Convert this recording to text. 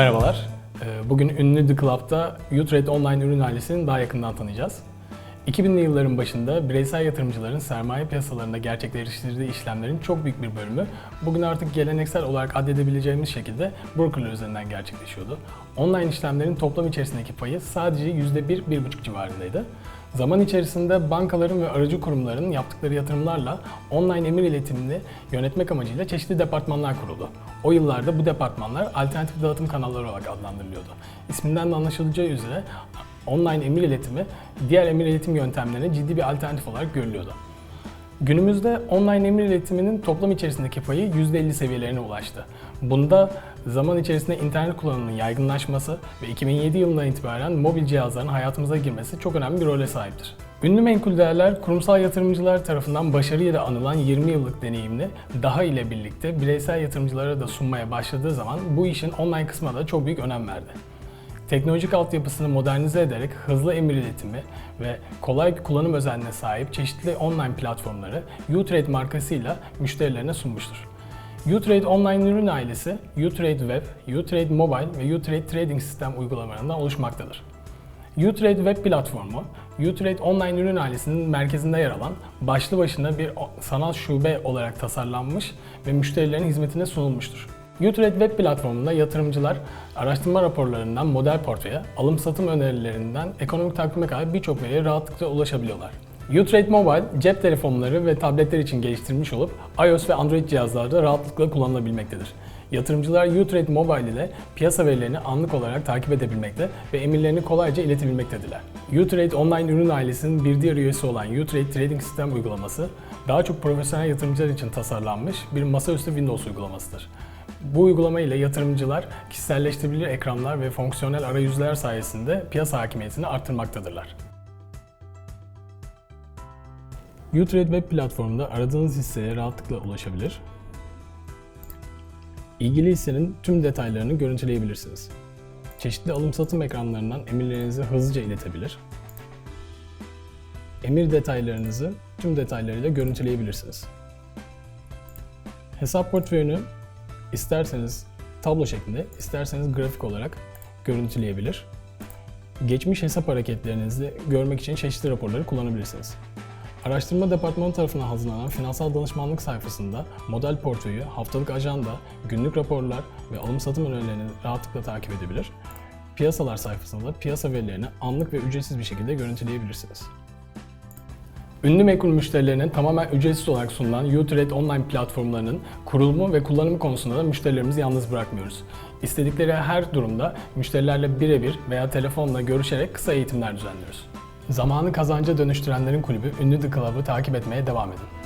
Merhabalar. Ee, Bugün ünlü The Club'da Utrade Online ürün ailesini daha yakından tanıyacağız. 2000'li yılların başında bireysel yatırımcıların sermaye piyasalarında gerçekleştirdiği işlemlerin çok büyük bir bölümü bugün artık geleneksel olarak addedebileceğimiz şekilde brokerlar üzerinden gerçekleşiyordu. Online işlemlerin toplam içerisindeki payı sadece %1-1,5 civarındaydı. Zaman içerisinde bankaların ve aracı kurumların yaptıkları yatırımlarla online emir iletimini yönetmek amacıyla çeşitli departmanlar kuruldu. O yıllarda bu departmanlar alternatif dağıtım kanalları olarak adlandırılıyordu. İsminden de anlaşılacağı üzere online emir iletimi diğer emir iletim yöntemlerine ciddi bir alternatif olarak görülüyordu. Günümüzde online emir iletiminin toplam içerisindeki payı %50 seviyelerine ulaştı. Bunda zaman içerisinde internet kullanımının yaygınlaşması ve 2007 yılından itibaren mobil cihazların hayatımıza girmesi çok önemli bir role sahiptir. Ünlü menkul değerler kurumsal yatırımcılar tarafından başarıyla anılan 20 yıllık deneyimini daha ile birlikte bireysel yatırımcılara da sunmaya başladığı zaman bu işin online kısmına da çok büyük önem verdi teknolojik altyapısını modernize ederek hızlı emir iletimi ve kolay kullanım özelliğine sahip çeşitli online platformları Utrade markasıyla müşterilerine sunmuştur. Utrade online ürün ailesi Utrade Web, Utrade Mobile ve Utrade Trading Sistem uygulamalarından oluşmaktadır. Utrade Web platformu, Utrade online ürün ailesinin merkezinde yer alan başlı başına bir sanal şube olarak tasarlanmış ve müşterilerin hizmetine sunulmuştur. Utrade Web platformunda yatırımcılar araştırma raporlarından model portföye, alım satım önerilerinden ekonomik takvime kadar birçok veriye rahatlıkla ulaşabiliyorlar. Utrade Mobile cep telefonları ve tabletler için geliştirilmiş olup iOS ve Android cihazlarda rahatlıkla kullanılabilmektedir. Yatırımcılar Utrade Mobile ile piyasa verilerini anlık olarak takip edebilmekte ve emirlerini kolayca iletebilmektedirler. Utrade online ürün ailesinin bir diğer üyesi olan Utrade Trading Sistem uygulaması daha çok profesyonel yatırımcılar için tasarlanmış bir masaüstü Windows uygulamasıdır. Bu uygulama ile yatırımcılar kişiselleştirilebilir ekranlar ve fonksiyonel arayüzler sayesinde piyasa hakimiyetini arttırmaktadırlar. Utrade Web platformunda aradığınız hisseye rahatlıkla ulaşabilir. İlgili hissenin tüm detaylarını görüntüleyebilirsiniz. Çeşitli alım satım ekranlarından emirlerinizi hızlıca iletebilir. Emir detaylarınızı tüm detaylarıyla görüntüleyebilirsiniz. Hesap portföyünü isterseniz tablo şeklinde, isterseniz grafik olarak görüntüleyebilir. Geçmiş hesap hareketlerinizi görmek için çeşitli raporları kullanabilirsiniz. Araştırma departmanı tarafından hazırlanan finansal danışmanlık sayfasında model portföyü, haftalık ajanda, günlük raporlar ve alım satım önerilerini rahatlıkla takip edebilir. Piyasalar sayfasında da piyasa verilerini anlık ve ücretsiz bir şekilde görüntüleyebilirsiniz. Ünlü menkul müşterilerine tamamen ücretsiz olarak sunulan Utrade online platformlarının kurulumu ve kullanımı konusunda da müşterilerimizi yalnız bırakmıyoruz. İstedikleri her durumda müşterilerle birebir veya telefonla görüşerek kısa eğitimler düzenliyoruz. Zamanı kazanca dönüştürenlerin kulübü Ünlü The Club'ı takip etmeye devam edin.